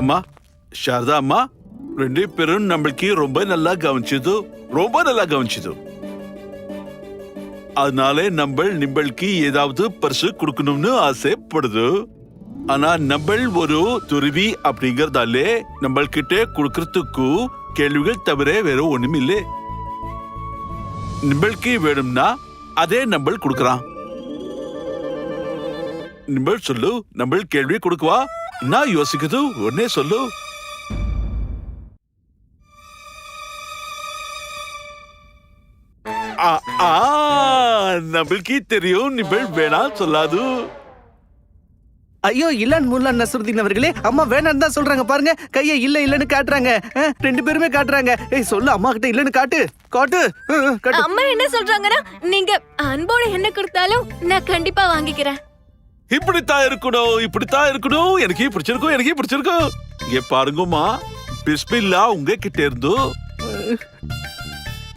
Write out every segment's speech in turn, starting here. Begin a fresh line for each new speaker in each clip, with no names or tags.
அம்மா சாரதா அம்மா ரெண்டு பேரும் நம்மளுக்கு ரொம்ப நல்லா கவனிச்சது ரொம்ப நல்லா கவனிச்சது. அதனால நம்ம நிம்பளுக்கு ஏதாவது பரிசு கொடுக்கணும்னு ஆசைப்படுது. ஆனா நம்ம ஒரு துருவி அப்படிங்கறதாலே நம்ம கிட்ட கொடுக்கறதுக்கு கேள்விகள் தவிர வேற ஒண்ணும் இல்லை. நிம்பளுக்கு வேணும்னா அதே நம்ம கொடுக்கறான் நிம்பள் சொல்லு நம்ம கேள்வி கொடுக்குவா? நான் யோசிக்குது உடனே சொல்லு. ஆ, ஆ, நம்மளுக்கு தெரியும் நிம்பள் வேணா சொல்லாது.
ஐயோ இல்லன் முல்லன் நசுருதீன் அவர்களே அம்மா வேணாம்னு தான் சொல்றாங்க பாருங்க. கையை இல்ல இல்லன்னு காட்டுறாங்க. ரெண்டு பேருமே காட்டுறாங்க. ஏய் சொல்லு அம்மா கிட்ட இல்லன்னு காட்டு. காட்டு.
அம்மா என்ன சொல்றாங்கன்னா நீங்க அன்போட என்ன கொடுத்தாலும் நான் கண்டிப்பா வாங்கிக்கிறேன்.
இப்படித்தான் இருக்கணும் இப்படித்தான் இருக்கணும். எனக்கு பிடிச்சிருக்கும் எனக்கு பிடிச்சிருக்கும். இங்க பாருங்கம்மா பிஸ்மில்லா உங்க கிட்ட இருந்து.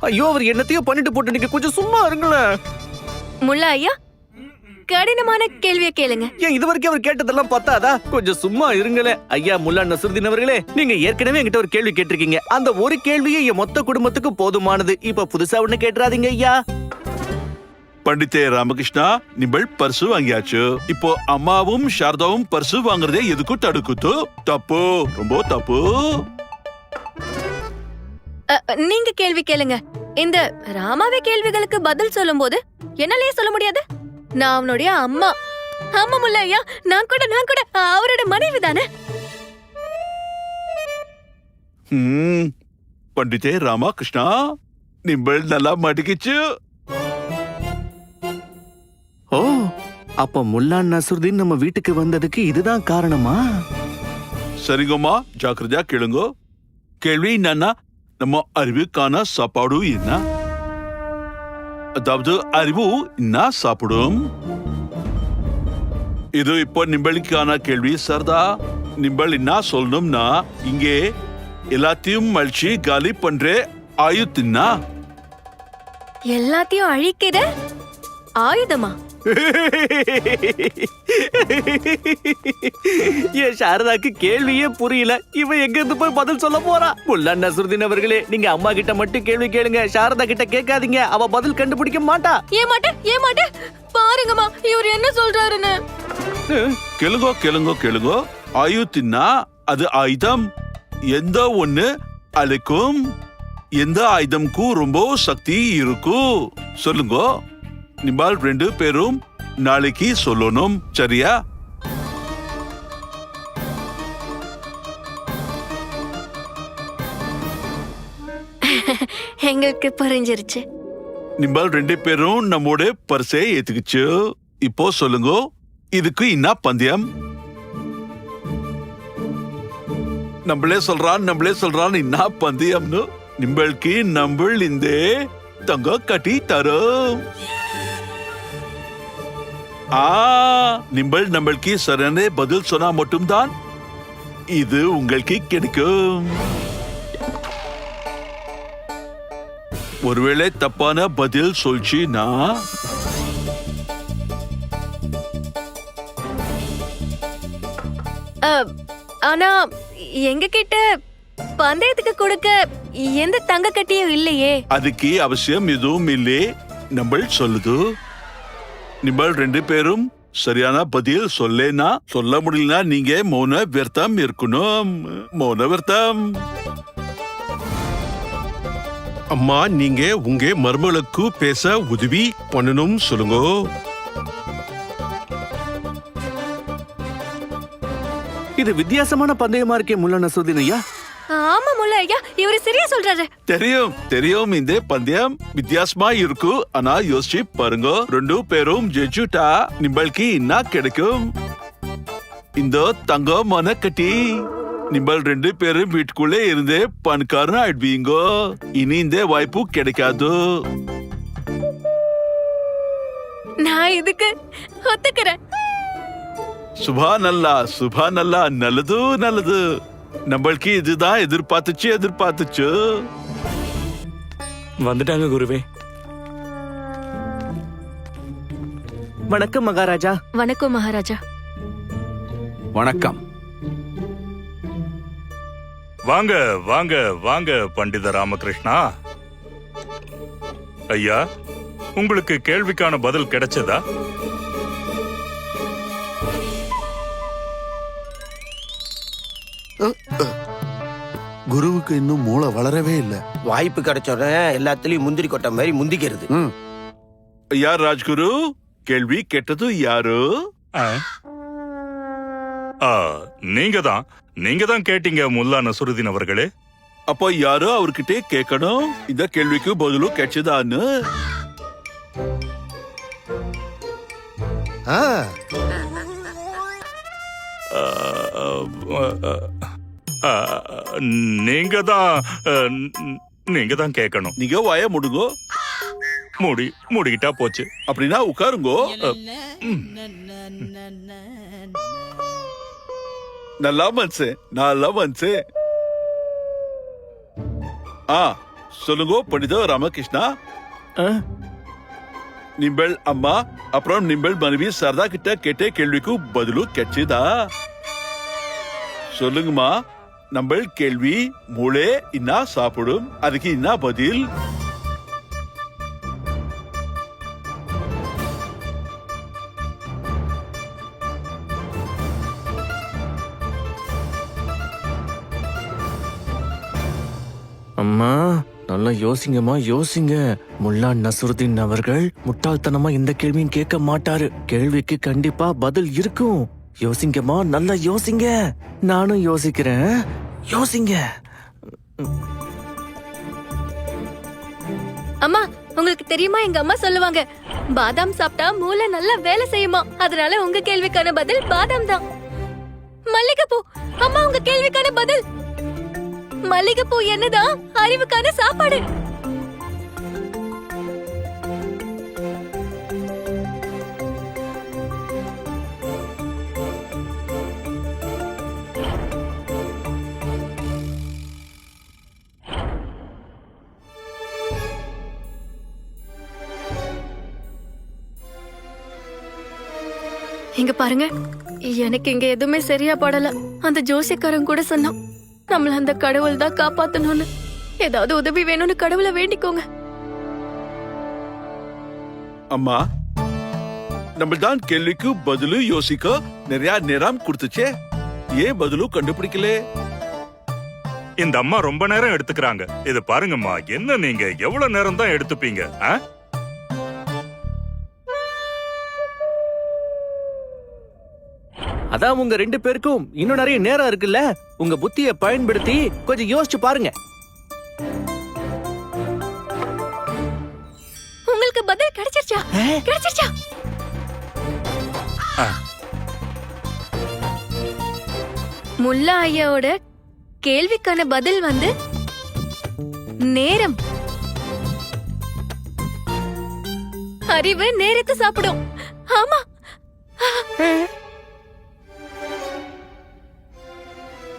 ஐயோ அவர் என்னத்தையோ பண்ணிட்டு போட்டு நீங்க கொஞ்சம் சும்மா இருங்களேன்.
முல்லா ஐயா கடினமான கேள்வியை கேளுங்க.
ஏன் இது வரைக்கும் அவர் கேட்டதெல்லாம் பத்தாதா? கொஞ்சம் சும்மா இருங்களேன். ஐயா முல்லா நசுருதீன் அவர்களே நீங்க ஏற்கனவே என்கிட்ட ஒரு கேள்வி கேட்டிருக்கீங்க. அந்த ஒரு கேள்வியே என் மொத்த குடும்பத்துக்கு போதுமானது. இப்ப புதுசா ஒண்ணு கேட்டுறாதீங்க ஐயா.
பண்டிதே ராமகிருஷ்ணா நிம்பள் பர்சு வாங்கியாச்சு. இப்போ அம்மாவும் சாரதாவும் பர்சு வாங்குறதே எதுக்கும் தடுக்குது தப்பு ரொம்ப தப்பு.
நீங்க கேள்வி கேளுங்க. இந்த ராமாவே கேள்விகளுக்கு பதில் சொல்லும்போது என்னாலயே சொல்ல முடியாது? நான் அவனுடைய அம்மா. ஆமா முல்ல ஐயா நான் கூட நான் கூட அவரோட மனைவி தானே?
பண்டிதே ராமகிருஷ்ணா நிம்பள் நல்லா மாட்டிக்கிச்சு
ஓ அப்ப முல்லா நசுருதீன் நம்ம வீட்டுக்கு வந்ததுக்கு இதுதான் காரணமா?
சரிங்கம்மா ஜாக்கிரதையா கேளுங்க. கேள்வி என்னன்னா நம்ம அறிவுக்கான சாப்பாடு என்ன? அதாவது அறிவு என்ன சாப்பிடும்? இது இப்போ நிம்பளுக்கான கேள்வி சர்தா. நிம்பள் என்ன சொல்லணும்னா இங்கே எல்லாத்தையும் மழிச்சு காலி பண்ற ஆயுத்தின்னா?
எல்லாத்தையும் அழிக்கிற ஆயுதமா?
ஏன் சாரதாக்கு கேள்வியே புரியல. இவன் எங்க இருந்து போய் பதில் சொல்ல போறா? முல்லா நசுருதீன் அவர்களே நீங்க அம்மா கிட்ட மட்டும் கேள்வி கேளுங்க. சாரதா கிட்ட கேட்காதீங்க. அவ பதில் கண்டுபிடிக்க மாட்டா.
ஏமாட்ட ஏமாட்ட. பாருங்கம்மா இவர் என்ன சொல்றாருன்னு.
கேளுங்கோ கேளுங்கோ கேளுங்கோ. ஆயுத்தின்னா அது ஆயுதம். எந்த ஒண்ணு அழைக்கும். எந்த ஆயுதம்க்கு ரொம்ப சக்தி இருக்கும். சொல்லுங்க. நிம்பால் ரெண்டு பேரும் நாளைக்கு சொல்லணும் சரியா?
எங்களுக்கு புரிஞ்சிருச்சு.
நிம்பால் ரெண்டு பேரும் நம்மோட பரிசை ஏத்துக்குச்சு. இப்போ சொல்லுங்க இதுக்கு என்ன பந்தயம்? நம்மளே சொல்றான் நம்மளே சொல்றான் என்ன பந்தயம்னு. நிம்பளுக்கு நம்பள் இந்த தங்க கட்டி தரும். ஆ நிம்பள் நம்மளுக்கு சரியான பதில் சொன்னா மட்டும்தான் இது உங்களுக்கு கிடைக்கும். ஒருவேளை தப்பான பதில் சொல்லிச்சுன்னா?
அ, ஆனா எங்க கிட்ட பந்தயத்துக்கு கொடுக்க எந்த தங்க கட்டியும் இல்லையே.
அதுக்கு அவசியம் எதுவும் இல்லை நம்ம சொல்லுது. நிமல் ரெண்டு பேரும் சரியான பதில் சொல்லேனா சொல்ல முடியலனா நீங்க மௌன விரதம் இருக்கணும். மௌன விரதம்.
அம்மா நீங்க உங்க மருமகளுக்கு பேச உதவி பண்ணணும் சொல்லுங்க.
இது வித்தியாசமான பந்தயமா இருக்கே முல்லா நசுதீன் ஐயா.
ஆமா முல்ல ஐயா இவரு சரியா சொல்றாரு.
தெரியும் தெரியும் இந்த பந்தயம் வித்தியாசமா இருக்கு. ஆனா யோசிச்சு பாருங்க ரெண்டு பேரும் ஜெயிச்சுட்டா நிம்பளுக்கு என்ன கிடைக்கும்? இந்த தங்கம் மனக்கட்டி நிம்பள் ரெண்டு பேரும் வீட்டுக்குள்ளே இருந்தே பணக்காரன் ஆயிடுவீங்க. இனி இந்த வாய்ப்பு கிடைக்காது.
நான் இதுக்கு ஒத்துக்கிறேன்.
சுபா நல்லா சுபா நல்லா நல்லது நல்லது. நம்மளுக்கு இதுதான் எதிர்பார்த்துச்சு எதிர்பார்த்துச்சு.
வந்துட்டாங்க குருவே.
வணக்கம் மகாராஜா.
வணக்கம் மகாராஜா.
வணக்கம்.
வாங்க வாங்க வாங்க பண்டித ராமகிருஷ்ணா. ஐயா உங்களுக்கு கேள்விக்கான பதில் கிடைச்சதா?
குருவுக்கு இன்னும் மூளை வளரவே இல்ல.
வாய்ப்பு கிடைச்ச உடனே எல்லாத்துலயும் முந்திரி கொட்டை மாதிரி முந்திக்கிறது.
ம்.
யார் ராஜ்குரு? கேள்வி கேட்டது யாரு?
ஆ? ஆ, நீங்க தான் நீங்க தான் கேட்டீங்க முல்லா நசுருதீன் அவர்களே.
அப்போ யாரோ அவர்கிட்ட கேட்கணும்? இந்த கேள்விக்கு பதிலும் கிடைச்சதான்னு
ஆ,
ஆ, ஆ, ஆ, நீங்க தான் நீங்க தான் கேட்கணும்.
நீங்க வாய முடுங்கோ.
மூடி மூடிக்கிட்டா போச்சு.
அப்படின்னா உட்காருங்கோ. நல்லா மனசு நல்லா மனசு. ஆ சொல்லுங்க பண்டித ராமகிருஷ்ணா.
ஆ?
நிம்பள் அம்மா அப்புறம் நிம்பள் மனைவி சரதா கிட்ட கேட்ட கேள்விக்கு பதிலும் கிடைச்சதா சொல்லுங்கம்மா. நம்ம கேள்வி மூளே இன்னா சாப்பிடும்? அதுக்கு இன்னா பதில்?
அம்மா நல்லா யோசிங்கம்மா யோசிங்க. முல்லா நசுருதீன் அவர்கள் முட்டாள்தனமா இந்த கேள்வியும் கேட்க மாட்டாரு. கேள்விக்கு கண்டிப்பா பதில் இருக்கும். யோசிங்கம்மா நல்லா யோசிங்க. நானும் யோசிக்கிறேன். யோசிங்க.
அம்மா உங்களுக்கு தெரியுமா எங்க அம்மா சொல்லுவாங்க பாதாம் சாப்பிட்டா மூளை நல்லா வேலை செய்யுமா? அதனால உங்க கேள்விக்கான பதில் பாதாம் தான். மல்லிகைப்பூ அம்மா உங்க கேள்விக்கான பதில். மல்லிகைப்பூ என்னதான் அறிவுக்கான சாப்பாடு. இங்க பாருங்க. எனக்கு இங்க எதுவுமே சரியா படல. அந்த ஜோசியக்காரன் கூட சொன்னான் நம்மள அந்த கடவுள் தான் காப்பாத்தணும்னு. ஏதாவது உதவி வேணும்னு கடவுளை வேண்டிக்கோங்க.
அம்மா நம்ம தான் கேள்விக்கு பதிலு யோசிக்க நிறைய நேரம் கொடுத்துச்சே. ஏன் பதிலும் கண்டுபிடிக்கல?
இந்த அம்மா ரொம்ப நேரம் எடுத்துக்கிறாங்க. இது பாருங்கம்மா என்ன நீங்க எவ்வளவு நேரம் தான் எடுத்துப்பீங்க
அதான் உங்க ரெண்டு பேருக்கும் இன்னும் நிறைய நேரம் இருக்குல்ல? உங்க புத்திய பயன்படுத்தி கொஞ்சம் யோசிச்சு பாருங்க.
உங்களுக்கு பதில் கிடைச்சிருச்சா? கிடைச்சிருச்சா. முல்லா ஐயாவோட கேள்விக்கான பதில் வந்து நேரம். அறிவு நேரத்தை சாப்பிடும். ஆமா.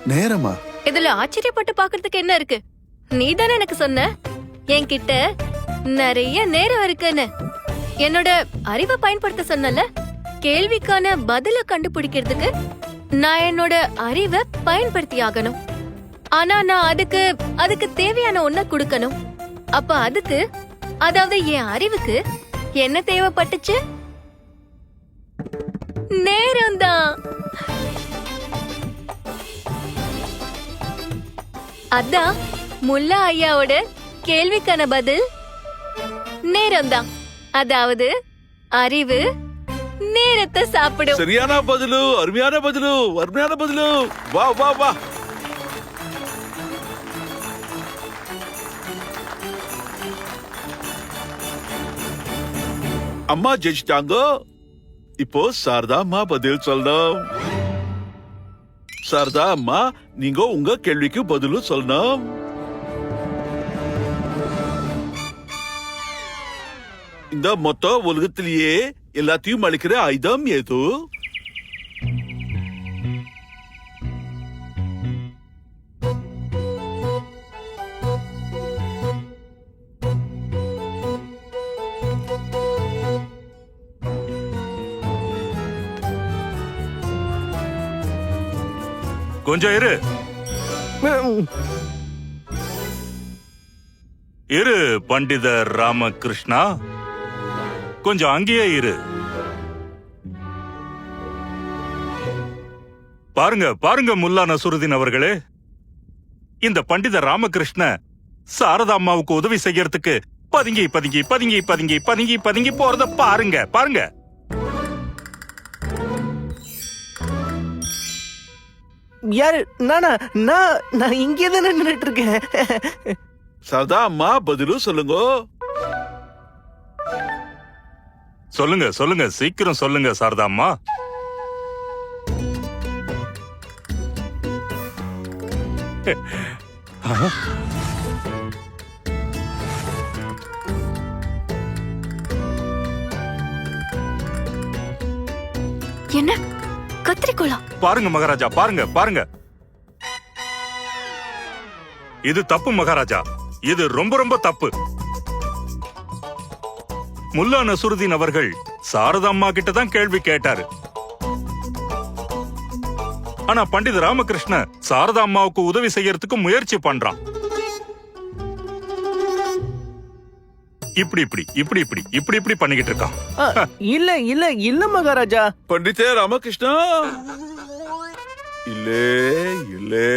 நேரமா?
இதுல ஆச்சரியப்பட்டு பாக்குறதுக்கு என்ன இருக்கு? நீ தானே எனக்கு சொன்ன? என்கிட்ட நிறைய நேரம் இருக்குன்னு. என்னோட அறிவை பயன்படுத்த சொன்னல? கேள்விக்கான பதில கண்டுபிடிக்கிறதுக்கு நான் என்னோட அறிவை பயன்படுத்தி ஆகணும். ஆனா நான் அதுக்கு அதுக்கு தேவையான ஒன்ன கொடுக்கணும். அப்ப அதுக்கு அதாவது என் அறிவுக்கு என்ன தேவைப்பட்டுச்சு? நேரம்தான். அதான் முல்லா ஐயாவோட கேள்விக்கான பதில் நேரம்தான். அதாவது அறிவு நேரத்தை சாப்பிடும்.
சரியான பதிலு அருமையான பதிலு அருமையான பதிலு. வா வா வா. அம்மா ஜெயிச்சிட்டாங்க. இப்போ சாரதா அம்மா பதில் சொல்லணும். சாரதா அம்மா நீங்க உங்க கேள்விக்கு பதிலும் சொல்லணும். இந்த மொத்த உலகத்திலேயே எல்லாத்தையும் அழிக்கிற ஆயுதம் எது?
கொஞ்சம் இரு. இரு பண்டிதர் ராமகிருஷ்ணா. கொஞ்சம் அங்கேயே இரு. பாருங்க பாருங்க முல்லா நசுருதீன் அவர்களே. இந்த பண்டித ராமகிருஷ்ண சாரதா அம்மாவுக்கு உதவி செய்யறதுக்கு பதுங்கி பதுங்கி பதுங்கி பதுங்கி பதுங்கி பதுங்கி போறத பாருங்க பாருங்க.
யாரு நானா நான் நான் இங்கே தானே நின்றுட்டு இருக்கேன்
சரதா அம்மா பதிலும் சொல்லுங்க.
சொல்லுங்க சொல்லுங்க சீக்கிரம் சொல்லுங்க சாரதா அம்மா
என்ன? கத்திரிக்கோளா?
பாருங்க மகாராஜா பாருங்க பாருங்க. இது தப்பு மகாராஜா. இது ரொம்ப ரொம்ப தப்பு. முல்லா நசுருதீன் அவர்கள் சாரதா அம்மா கிட்ட தான் கேள்வி கேட்டாரு. ஆனா பண்டித ராமகிருஷ்ண சாரதா அம்மாவுக்கு உதவி செய்யறதுக்கு முயற்சி பண்றான். இப்படி இப்படி இப்படி இப்படி இப்படி இப்படி பண்ணிக்கிட்டு இருக்கான்.
இல்ல இல்ல இல்ல மகாராஜா.
பண்டிதே ராமகிருஷ்ணா. இல்லே இல்லே.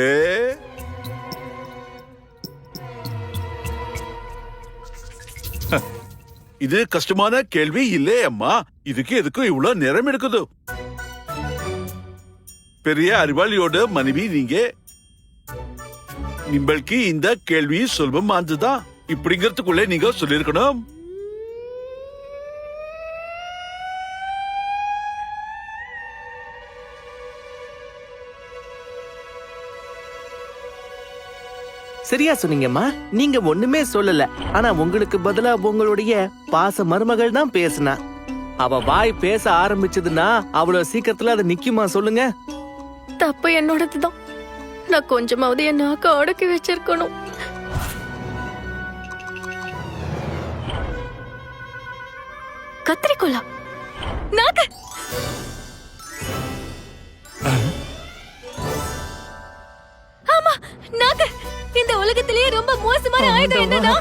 இது கஷ்டமான கேள்வி இல்லே அம்மா. இதுக்கு எதுக்கும் இவ்வளவு நேரம் எடுக்குது? பெரிய அறிவாளியோட மனைவி நீங்க. நிம்பளுக்கு இந்த கேள்வி சுலபமானதுதான் இப்படிங்கிறதுக்குள்ளே நீங்க சொல்லிருக்கணும்
சரியா சொன்னீங்கம்மா. நீங்க ஒண்ணுமே சொல்லல. ஆனா உங்களுக்கு பதிலா உங்களுடைய பாச மருமகள் தான் பேசுனா. அவ வாய் பேச ஆரம்பிச்சதுன்னா அவ்வளவு சீக்கிரத்துல அது நிக்குமா சொல்லுங்க.
தப்பு என்னோடதுதான். நான் கொஞ்சமாவது என் நாக்க அடக்கி வச்சிருக்கணும். கத்திரிக்கோளா? நாக்கு! ஆமா நாக்கு! இந்த உலகத்திலேயே ரொம்ப மோசமான ஆயுதம் என்னன்னா.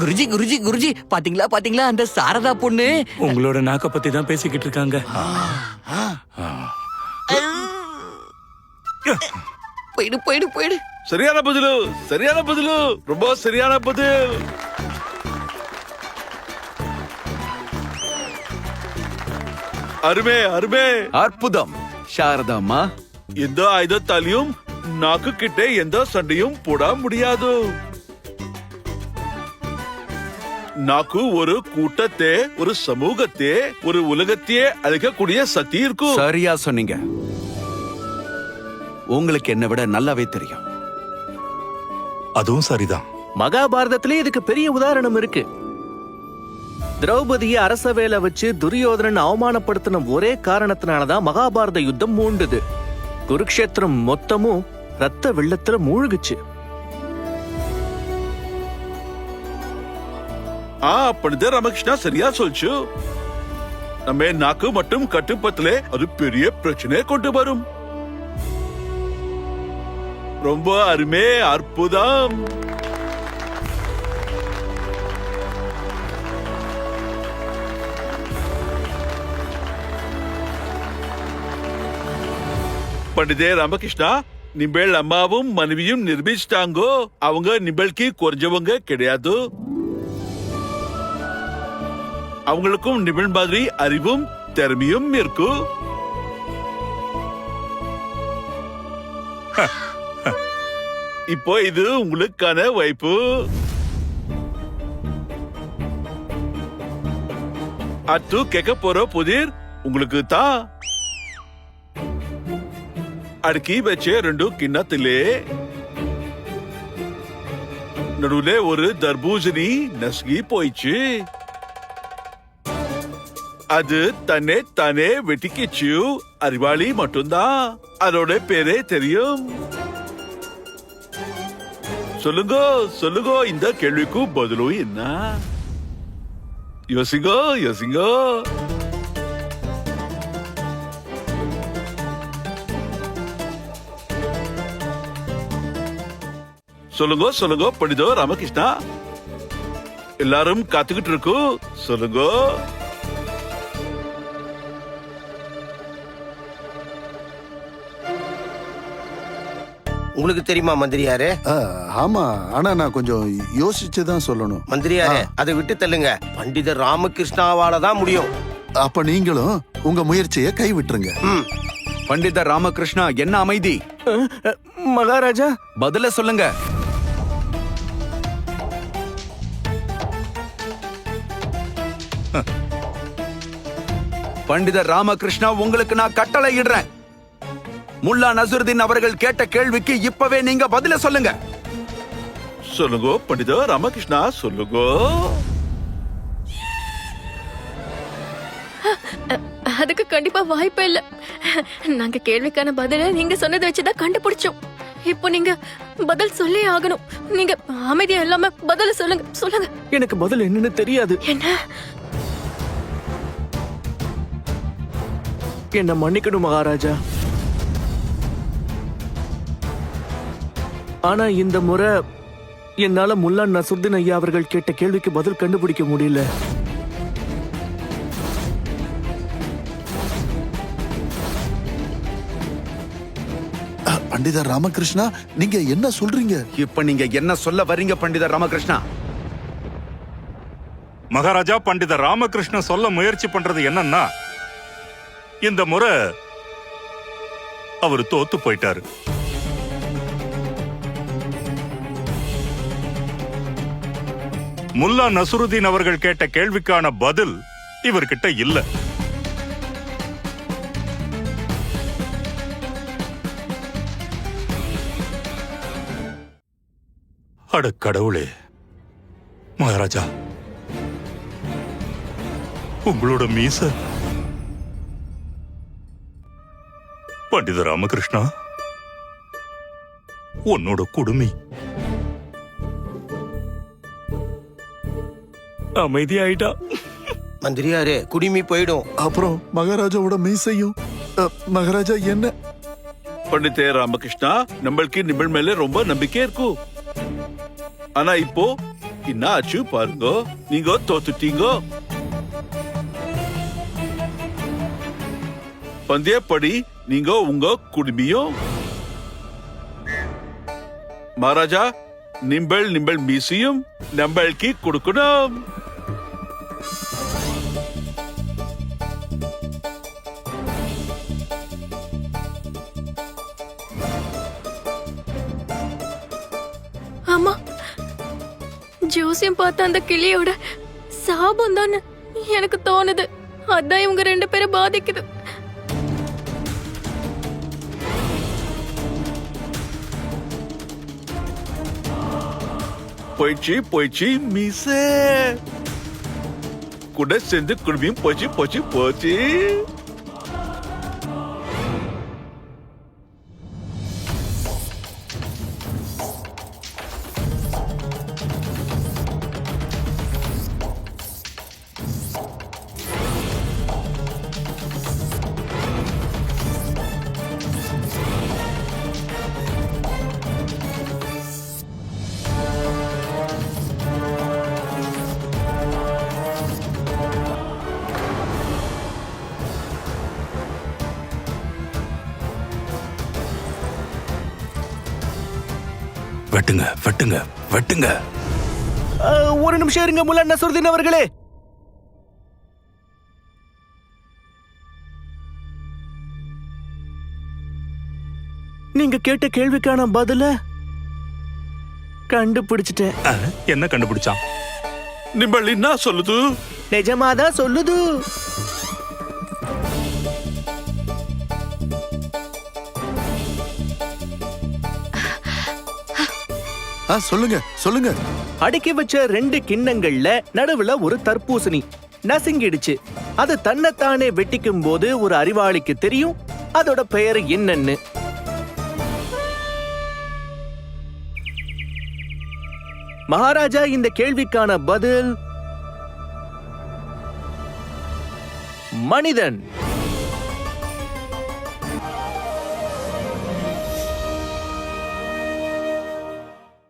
குருஜி குருஜி குருஜி பாத்தீங்களா பாத்தீங்களா அந்த சாரதா பொண்ணு?
உங்களோட நாக்க பத்தி தான் பேசிக்கிட்டு இருக்காங்க.
போயிடு போயிடு போயிடு.
சரியான பதிலு சரியான பதிலு. ரொம்ப சரியான பதில். அருமே அருமே.
அற்புதம். சாரதாம்மா.
எந்த ஆயுதத்தாலையும் நாக்கு கிட்ட எந்த சண்டையும் போட முடியாது. நாக்கு ஒரு கூட்டத்தை ஒரு சமூகத்தை ஒரு உலகத்தையே அழிக்கக்கூடிய சக்தி இருக்கும்.
சரியா சொன்னீங்க. உங்களுக்கு என்னை விட நல்லாவே தெரியும்.
அதுவும் சரிதான்.
மகாபாரதத்திலே இதுக்கு பெரிய உதாரணம் இருக்கு. திரௌபதிய அரசவேல வச்சு துரியோதனன் அவமானப்படுத்தின ஒரே காரணத்தினாலதான் மகாபாரத யுத்தம் மூண்டது. குருக்ஷேத்திரம் மொத்தமும் ரத்த வெள்ளத்துல மூழ்குச்சு.
ஆ பண்டித ராமகிருஷ்ணா சரியா சொல்ச்சு. நம்ம நாக்கு மட்டும் கட்டுப்பத்துல அது பெரிய பிரச்சனை கொண்டு வரும். ரொம்ப அருமே அற்புதம். பண்டிதே ராமகிருஷ்ணா நிம்பேள் அம்மாவும் மனைவியும் நிரூபிச்சிட்டாங்கோ அவங்க நிம்பளுக்கு குறைஞ்சவங்க கிடையாது. அவங்களுக்கும் நிபிள் மாதிரி அறிவும் திறமையும் இருக்கு இப்போ இது உங்களுக்கான வாய்ப்பு. அத்து கேட்க போற புதிர்? உங்களுக்கு தா. அடுக்கி வச்ச ரெண்டு கிண்ணத்திலே. நடுவுல ஒரு தர்பூசணி நசுகி போயிச்சு. அது தன்னை தானே வெட்டிக்கிச்சு. அறிவாளி மட்டும்தான் அதோட பேரே தெரியும். சொல்லுங்க சொல்லுங்க இந்த கேள்விக்கு பதிலும் என்ன? யோசிங்கோ யோசிங்கோ. சொல்லுங்க சொல்லுங்க படிதோ ராமகிருஷ்ணா. எல்லாரும் காத்துக்கிட்டு இருக்கோம். சொல்லுங்க.
உங்களுக்கு தெரியுமா மந்திரியாரே?
ஆ, ஆமா. ஆனா நான் கொஞ்சம் யோசிச்சு தான் சொல்லணும்.
மந்திரியாரே அதை விட்டு தள்ளுங்க. பண்டிதர் ராமகிருஷ்ணாவால தான் முடியும்.
அப்ப நீங்களும் உங்க முயற்சியை கை விட்டுருங்க
ம்.
பண்டிதர் ராமகிருஷ்ணா என்ன அமைதி?
மகாராஜா?
பதில சொல்லுங்க. பண்டிதர் ராமகிருஷ்ணா உங்களுக்கு நான் கட்டளை இடுறேன் முல்லா நசுருதீன் அவர்கள் கேட்ட கேள்விக்கு இப்பவே நீங்க பதில சொல்லுங்க.
சொல்லுங்க பண்டிதோ ராமகிருஷ்ணா சொல்லுங்க.
அதுக்கு கண்டிப்பா வாய்ப்பே இல்ல. நாங்க கேள்விக்கான பதில நீங்க சொன்னதை வச்சுதான் கண்டுபிடிச்சோம். இப்போ நீங்க பதில் சொல்லி ஆகணும். நீங்க அமைதியா இல்லாம பதில சொல்லுங்க சொல்லுங்க.
எனக்கு பதில் என்னன்னு தெரியாது.
என்ன?
என்ன மன்னிக்கணும் மகாராஜா. ஆனா இந்த முறை என்னால முல்லா நசுர்தீன் ஐயா அவர்கள் கேட்ட கேள்விக்கு பதில் கண்டுபிடிக்க முடியல.
பண்டிதர் ராமகிருஷ்ணா நீங்க என்ன சொல்றீங்க?
இப்ப நீங்க என்ன சொல்ல வர்றீங்க பண்டிதர் ராமகிருஷ்ணா?
மகாராஜா பண்டிதர் ராமகிருஷ்ண சொல்ல முயற்சி பண்றது என்னன்னா இந்த முறை அவர் தோத்து போயிட்டாரு. முல்லா நசுருதீன் அவர்கள் கேட்ட கேள்விக்கான பதில் இவர்கிட்ட இல்ல. அட கடவுளே. மகாராஜா. உங்களோட மீச. பண்டித ராமகிருஷ்ணா. உன்னோட குடுமி.
அமைதி ஆயிட்டா
மந்திரியாரே குடிமி போயிடும்.
அப்புறம் மகாராஜாவோட மீசையும் மகாராஜா என்ன?
பண்டிதே ராமகிருஷ்ணா நம்மளுக்கு நிபுள் மேல ரொம்ப நம்பிக்கை இருக்கு. ஆனா இப்போ என்ன ஆச்சு பாருங்க நீங்க தோத்துட்டீங்க. பந்தயப்படி நீங்க உங்க குடும்பியும் மகாராஜா நிம்பள் நிம்பள் மீசியும் நம்மளுக்கு கொடுக்கணும்.
ஜோசியம் பார்த்த அந்த கிளியோட சாபம் தான் எனக்கு தோணுது. அதான் இவங்க ரெண்டு பேரும் பாதிக்குது.
போயிடுச்சு போயிடுச்சு மிஸ் கூட சேர்ந்து குடும்பியும் போச்சு போச்சு போச்சு.
வெட்டுங்க வெட்டுங்க வெட்டுங்க.
ஒரு நிமிஷம் இருங்க முல்லா நசுருதீன் அவர்களே. நீங்க கேட்ட கேள்விக்கான பதில கண்டுபிடிச்சிட்டேன்.
என்ன கண்டுபிடிச்சான்?
நிம்பள் என்ன சொல்லுது?
நிஜமாதான் சொல்லுது.
ஆ, சொல்லுங்க சொல்லுங்க.
அடுக்கி வச்ச ரெண்டு கிண்ணங்கள்ல நடுவுல ஒரு தர்பூசணி. நசுங்கிடுச்சு. அது தன்னைத்தானே வெட்டிக்கும் போது ஒரு அறிவாளிக்கு தெரியும். அதோட பெயர் என்னன்னு. மகாராஜா இந்த கேள்விக்கான பதில். மனிதன்.